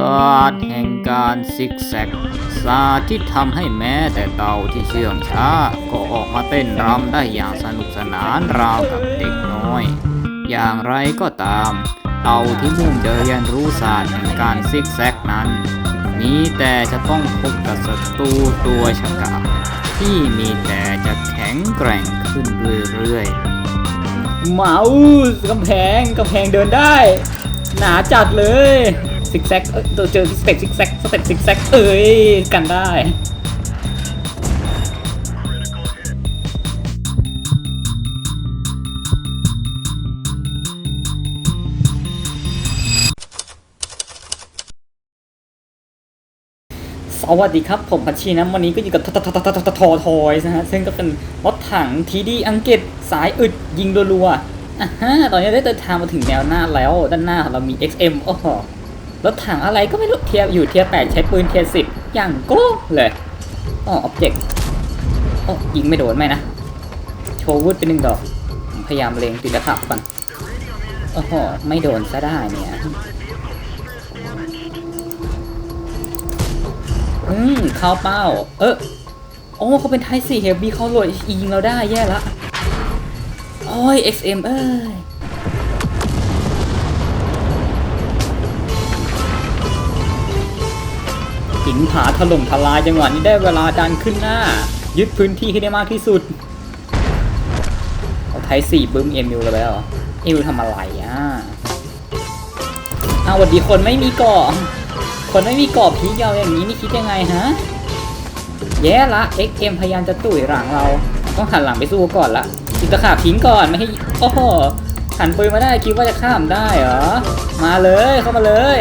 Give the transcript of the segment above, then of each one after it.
ศาสตร์แห่งการซิกแซก ศาสตร์ที่ทำให้แม้แต่เต่าที่เชื่องช้า ก็ออกมาเต้นรำได้อย่างสนุกสนานราวกับเด็กน้อย อย่างไรก็ตาม เต่าที่มุ่งจะเรียนรู้ศาสตร์แห่งการซิกแซกนั้นมีแต่จะต้องพบกับศัตรูตัวฉกาจที่มีแต่จะแข็งแกร่งขึ้นเรื่อยๆ เมาส์กำแพงกำแพงเดินได้ หนาจัดเลย ซิกแซกเอ้ยเจอสเต็ปซิกแซกสเต็ปซิกแซกเอ้ยกันได้สวัสดีครับ ผมพัชชีนะ วันนี้ก็อยู่กับทททททททอยนะฮะ ซึ่งก็เป็นรถถังทีดีอังกฤษสายอึดยิงรัวๆอะฮะ ตอนนี้ได้เดินทางมาถึงแนวหน้าแล้ว ด้านหน้าของเรามี XM โอ้โห รถถังอะไรก็ไม่รู้เทียบอยู่เทียแปดใช้ปืนเทียสิบอย่างโก้เลยอ๋ออ็อบเจกต์โอ้ยิงไม่โดนไหมนะ โชว์วุธเป็นหนึ่งดอก พยายามเลงติดตะขับก่อนโอ้โหไม่โดนซะได้เนี่ยอืมเข้าเป้า เออโอ้เขาเป็นไทยสี่เฮฟบี้เขาโหลดยิงเราได้แย่ละโอ้ย XM เอ้ย นผาถล่มทลายจังหวะนี้ได้เวลาดันขึ้นหน้า ยึดพื้นที่ให้ได้มากที่สุด เอาไทสี่บึ้มเอมิวเลยไปเหรอเอมิวทำอะไรอะอ้าวสวัสดีคนไม่มีเกาะคนไม่มีเกรอบพีกยาวอย่างนี้นี่คิดยังไงฮะ แย่ละ XM พยายามจะตุ๋ยหลังเรา ต้องหันหลังไปสู้ก่อนละจิตะขาบทิ้งก่อนไม่ให้โอ้โหหันปืนมาได้คิดว่าจะข้ามได้เหรอ มาเลยเข้ามาเลย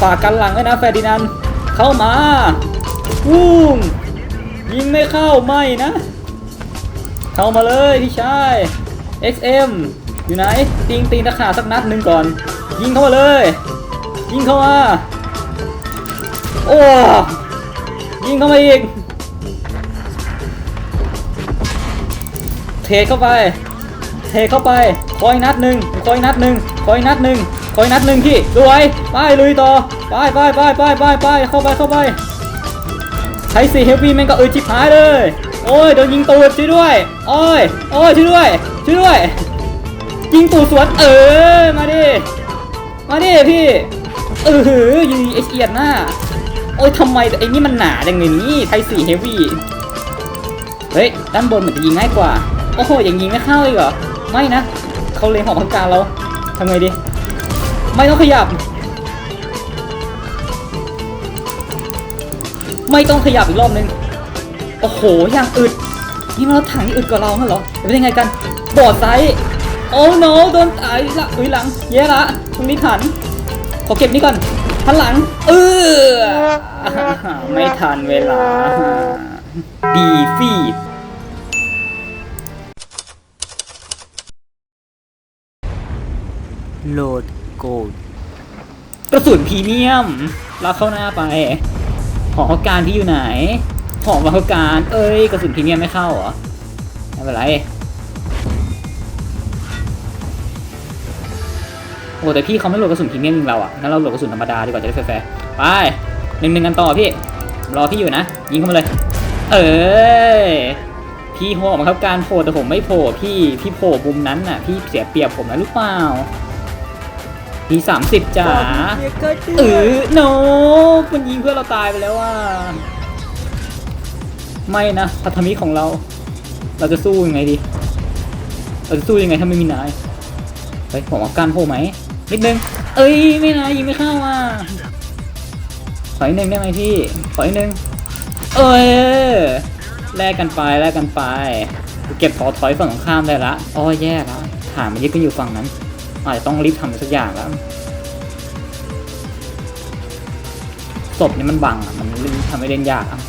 ฝากกันหลังไว้นะแฟดินานด์ เข้ามาวุ้งยิงไม่เข้าไม่นะ เข้ามาเลยพี่ชาย XM อยู่ไหนติงตีนตะขาสักนัดหนึ่งก่อน ยิงเข้ามาเลย ยิงเข้ามาโอ้ยิงเข้ามาอีกเทเข้าไป เทเข้าไปคอยนัดหนึ่งคอยนัดหนึ่งคอยนัดหนึ่ง คอยนัดหนึ่งที่สวยไปลุยต่อไปไปไปไปไปไปเข้าไปเข้าไปใช้สี่เฮฟวี่แม่งก็เออจิบหายเลย โอ้ยโดนยิงตูดช่วยด้วยโอ้ยโอ้ยช่วยด้วยช่วยด้วย ยิงตูดสวนเออมาดิมาดิพี่เออหือยิงเอเอียดหน้าโอ้ยทำไมไอ้นี่มันหนาจังเลยนี่ไทยสี่เฮฟวี่เฮ้ยด้านบนเหมือนจะยิงง่ายกว่าโอ้โหยังยิงไม่เข้าอีกเหรอไม่นะเขาเล็งของพักการเราทำไงดี ไม่ต้องขยับ ไม่ต้องขยับอีกรอบนึง โอ้โหอย่างอึด นี่มันรถถังที่อึดกว่าเราเหรอเป็นยังไงกัน บอดไซส์โอ้โนโดนตายละอุ้ยหลังแย่ละตรงนี้ทัน ขอเก็บนี่ก่อนทันหลัง เออไม่ทันเวลา ดีฟีดโหลด โกกระสุนพรีเมียมเราเข้าหน้าไป หอการที่อยู่ไหน หอมาการ เอ้ย กระสุนพรีเมียมไม่เข้าเหรอ ไม่เป็นไร โอ้แต่พี่เขาไม่โหลดกระสุนพรีเมียมยิงเราอะงั้นเราโหลดกระสุนธรรมดาดีกว่าจะได้แฟร์ไปหนึ่งหนึ่งกันต่อพี่ รอพี่อยู่นะ ยิงเข้ามาเลย เอ้ยพี่โหมาครับการโผล่แต่ผมไม่โผล่พี่ พี่โผล่มุมนั้นน่ะ พี่เสียเปรียบผมนะหรือเปล่า พี่สามสิบจ๋าเออโนมันยิงเพื่อนเราตายไปแล้วว่า ไม่นะพันธมิตรของเรา เราจะสู้ยังไงดี เราจะสู้ยังไงถ้าไม่มีนายเฮ้ยผมเอาการโผล่ไหมนิดนึง เอ้ยไม่นายยิงไม่เข้าอะขออีกหนึ่งได้ไหมพี่ขออีกหนึ่งเอ้ยแลกกันไปแลกกันไป เก็บต่อถอยฝั่งตรงข้ามได้ละอ้อแย่แล้วฐานมันยึดกันอยู่ฝั่งนั้น อาจจะต้องรีบทำไรสักอย่างแล้วศพนี่มันบังอะ มันทำให้เล่นยากอะ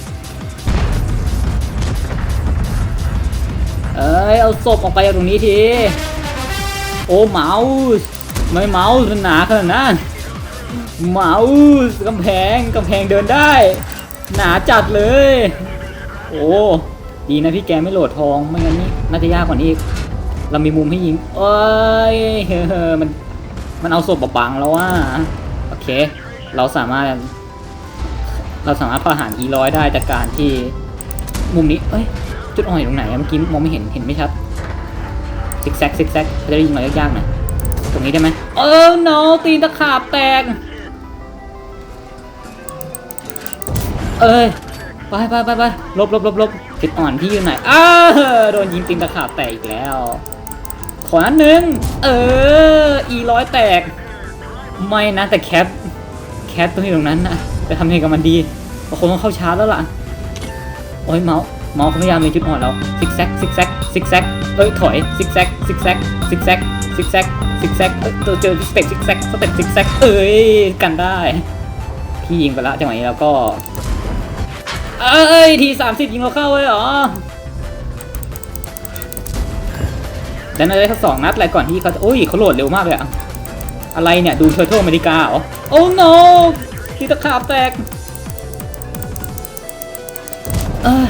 เอ้ย เอาศพออกไปจากตรงนี้ที โอ้เมาส์ไม่เมาส์มันหนาขนาดนั้นเมาส์กำแพงกำแพงเดินได้ หนาจัดเลย โอ้ ดีนะพี่แกไม่โหลดทอง ไม่งั้นนี่น่าจะยากกว่านี้อีก เรามีมุมให้ยิงเอ้ยเฮ้อมันมันเอาศพบังแล้วว่าโอเค เราสามารถ เราสามารถประหารอีร้อยได้จากการที่มุมนี้ เอ้ย จุดอ่อนอยู่ตรงไหนเมื่อกี้มองไม่เห็นเห็นไม่ชัดซิกแซกซิกแซกเขาจะได้ยิงมายากๆหน่อยตรงนี้ได้ไหมเออ no ตีนตะขาบแตก เอ้ยไปไปไปไปลบลบลบลบจุดอ่อนพี่อยู่ไหนอ้าโดนยิงตีนตะขาบแตกอีกแล้ว ขอนัดหนึ่งเอออีร้อยแตก ไม่นะแต่แคปแคปต้องอยู่ตรงนั้นนะจะทำยังไงกับมันดีเราคงต้องเข้าชาร์จแล้วล่ะ โอ้ยเมาส์เมาส์เขาพยายามมีจุดอ่อนแล้วซิกแซกซิกแซกซิกแซกเอ้ยถอยซิกแซกซิกแซกซิกแซกซิกแซกซิกแซกเอ้ยตัวเจอสเต็ปซิกแซกสเต็ปซิกแซกเอ้ยกันได้ พี่ยิงไปละจังหวะนี้แล้วก็ เอ้ยทีสามสิบยิงเราเข้าเลยเหรอ แล้วน่าจะได้สักสองนัดอะไรก่อนที่เขาจะโอ้ยเขาโหลดเร็วมากเลยอะอะไรเนี่ย ดูเทอร์เทิลอเมริกาเหรอ โอ้ no ที่ตะขาบแตก เออ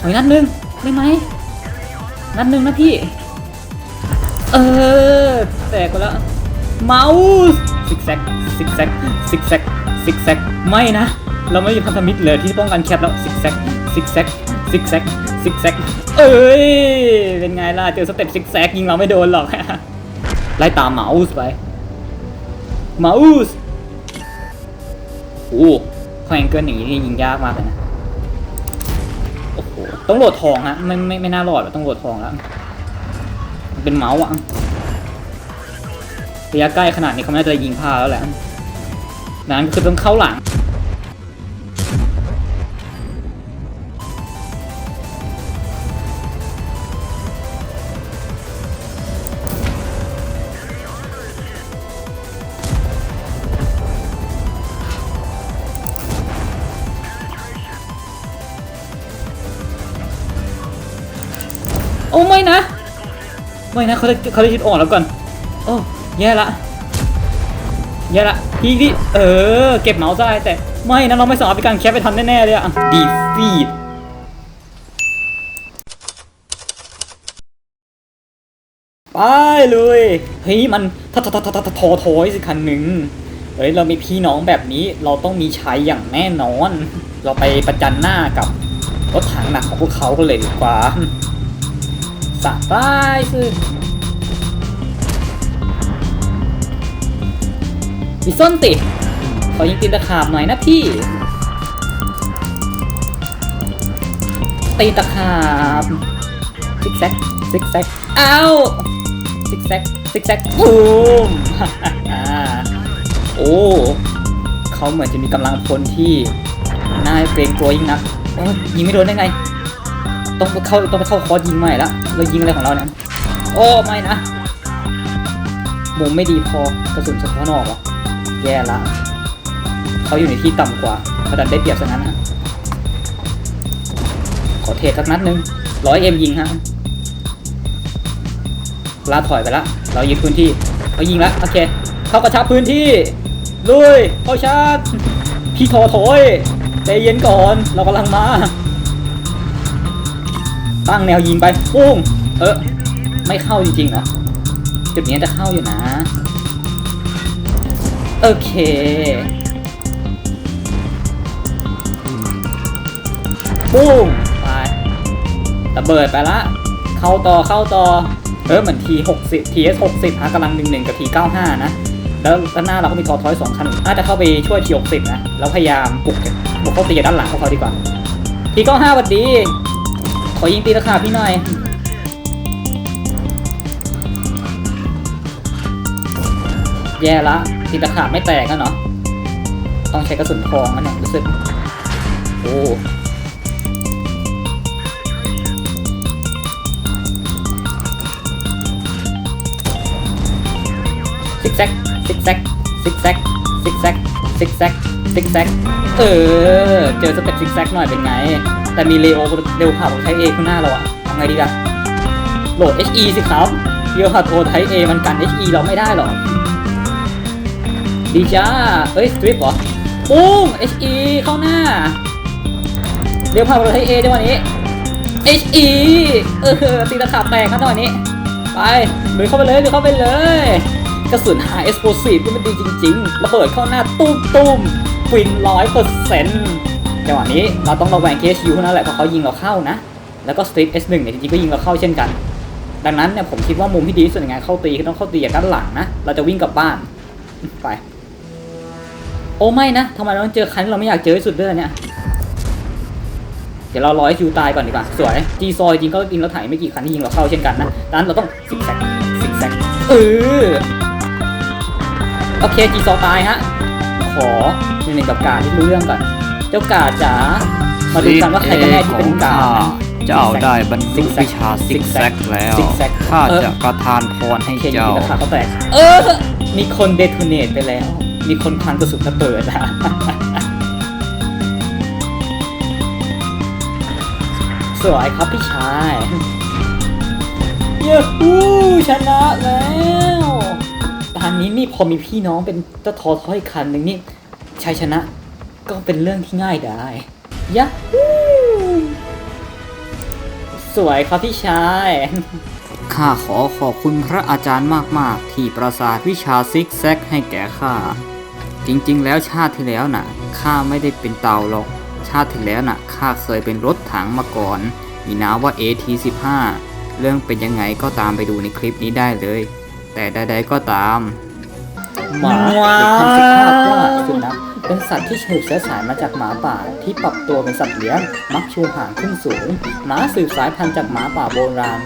อีกนัดหนึ่งได้ไหม นัดหนึ่งนะพี่ เออ แตกไปแล้ว เมาส์ซิกแซกซิกแซกซิกแซกซิกแซกไม่นะ เราไม่มีพันธมิตรเลยที่ป้องกันแคปแล้วซิกแซกซิกแซกซิกแซก ซิกแซกเอ้ย เป็นไงล่ะ เจอสเต็ปซิกแซกยิงเราไม่โดนหรอก ไล่ตามเมาส์ไปเมาส์โอ้แขวงเกินอย่างนี้นี่ยิงยากมากเลยนะ โอ้โห ต้องโหลดทองฮะไม่ไม่ไม่น่ารอดหรอกต้องโหลดทองแล้ว มันเป็นเมาส์อะระยะใกล้ขนาดนี้เขาไม่น่าจะยิงพลาดแล้วแหละนั้นคือต้องเข้าหลัง ไม่นะ ไม่นะเขาจะเขาจะชุดอ่อนแล้วก่อน โอ้แย่ละแย่ละพี่ที่เออ เก็บเมาส์ได้แต่ไม่นะเราไม่สามารถไปการแคปไปทันแน่ๆเลยอะดีฟีดไปเลยเฮ้ยมันทอทอททททอทอยสิคันหนึ่งเฮ้ยเรามีพี่น้องแบบนี้เราต้องมีชัยอย่างแน่นอน เราไปประจันหน้ากับรถถังหนักของพวกเขากันเลยดีกว่า สบายสิมีส้นติด ขอยิงตีนตะขาบหน่อยนะพี่ ตีตะขาบซิกแซกซิกแซกอ้าวซิกแซกซิกแซกบูมโอ้เขาเหมือนจะมีกำลังพลที่น่าเกรงกลัวยิ่งนักยิงไม่โดนได้ไง ต้องไปเข้าต้องไปเข้าคอร์สยิงใหม่ละเรายิงอะไรของเราเนี่ยโอ้ไม่นะมุมไม่ดีพอกระสุนสะท้อนออกวะแย่ละเขาอยู่ในที่ต่ำกว่าเขาดันได้เปรียบซะนั้นนะขอเทสักนัดหนึงร้อยเอ็มยิงฮะลาถอยไปละ เรายึดพื้นที่เขายิงละโอเค เข้ากระชับพื้นที่ลุยเข้าชาร์จพี่ทอถอยใจเย็นก่อน เรากำลังมา ตั้งแนวยิงไปปุ้งเออไม่เข้าจริงๆเหรอจุดนี้จะเข้าอยู่นะ โอเค ปุ้งไประเบิดไปละ เข้าต่อเข้าต่อ เออเหมือน T 60 TS 60ฮะกำลัง11 กับ T 95นะ แล้วด้านหน้าเราก็มีทอทอยสองคันน่าจะเข้าไปช่วย T 60นะ แล้วพยายามบุกบุกเข้าตีด้านหลังของเขาดีกว่า T 95สวัสดี ขอยิงตีราคาบพี่หน่อย แย่ละตีตะขาบไม่แตกกันเนาะต้องใช้กระสุนทองนะเนี่ยรู้สึก โอ้ซิกแซกซิกแซกซิกแซกซิกแซก ซิกแซกซิกแซกเออ เจอสเต็ปซิกแซกหน่อยเป็นไง แต่มีเลโอเร็วผ่าของใช้เอข้างหน้าเราอะทำไงดีอะโหลด HE สิครับเดียวผ่าโทรไทเอมันกัน HE เราไม่ได้หรอกดีจ้าเฮ้ยสตริปเหรอปุ้ง HE เข้าหน้าเดี๋ยวพาไปให้ A จังหวะนี้ HE เออตีตะขาบแตกครับจังหวะนี้ ไปลุยเข้าไปเลยลุยเข้าไปเลย กระสุน high explosive ที่มันดีจริงๆ ระเบิดเข้าหน้าตุ้มตุ้มฟินร้อยเปอร์เซ็นต์จังหวะนี้เราต้องระแวง KSU เท่านั้นแหละเพราะเขายิงเราเข้านะ แล้วก็ Street S1 เนี่ยจริงๆก็ยิงเราเข้าเช่นกัน ดังนั้นเนี่ยผมคิดว่ามุมที่ดีที่สุดในการเข้าตีคือต้องเข้าตีจากด้านหลังนะ เราจะวิ่งกลับบ้านไป โอ้ไม่นะทำไมเราต้องเจอคันที่เราไม่อยากเจอที่สุดด้วยเนี่ยเดี๋ยวเรารอให้คิวตายก่อนดีกว่า สวย จีซอยจริงก็ยิงเราถ่ายไม่กี่คันที่ยิงเราเข้าเช่นกันนะดังนั้นเราต้องซิกแซกซิกแซกเออ อเคจีซอตายฮะ ขอหนึ่งหนึ่งกับกาที่รู้เรื่องก่อน เจ้ากาจ๋า มาดูกันว่าใครกันแน่ที่เป็นกาเจ้าได้บรรลุวิชาซิกแซกแล้วซิกแซกข้าเออจะประทานพรให้โอเคยิงเจ้าราคาเขาแตกเออ มีคนเดทูเนตไปแล้ว มีคนพังกระสุนระเบิดอะสวยครับพี่ชายเย้ฮู้ชนะแล้ว ตอนนี้นี่พอมีพี่น้องเป็นเจ้าทอท้อยคันหนึ่งนี่ชัยชนะก็เป็นเรื่องที่ง่ายได้ยะฮู้สวยครับพี่ชายข้าขอขอบคุณพระอาจารย์มาก ๆ ที่ประสาทวิชาซิกแซกให้แก่ข้า จริง ๆ แล้วชาติที่แล้วน่ะข้าไม่ได้เป็นเต่าหรอก ชาติที่แล้วน่ะข้าเคยเป็นรถถังมาก่อน มีนามว่า AT15 เรื่องเป็นยังไงก็ตามไปดูในคลิปนี้ได้เลย แต่ใดๆก็ตาม หมาหรือความสุภาพว่าสุนัขเป็นสัตว์ที่สืบเชื้อสายมาจากหมาป่าที่ปรับตัวเป็นสัตว์เลี้ยง มักชูหางขึ้นสูง หมาสืบสายพันธุ์จากหมาป่าโบราณ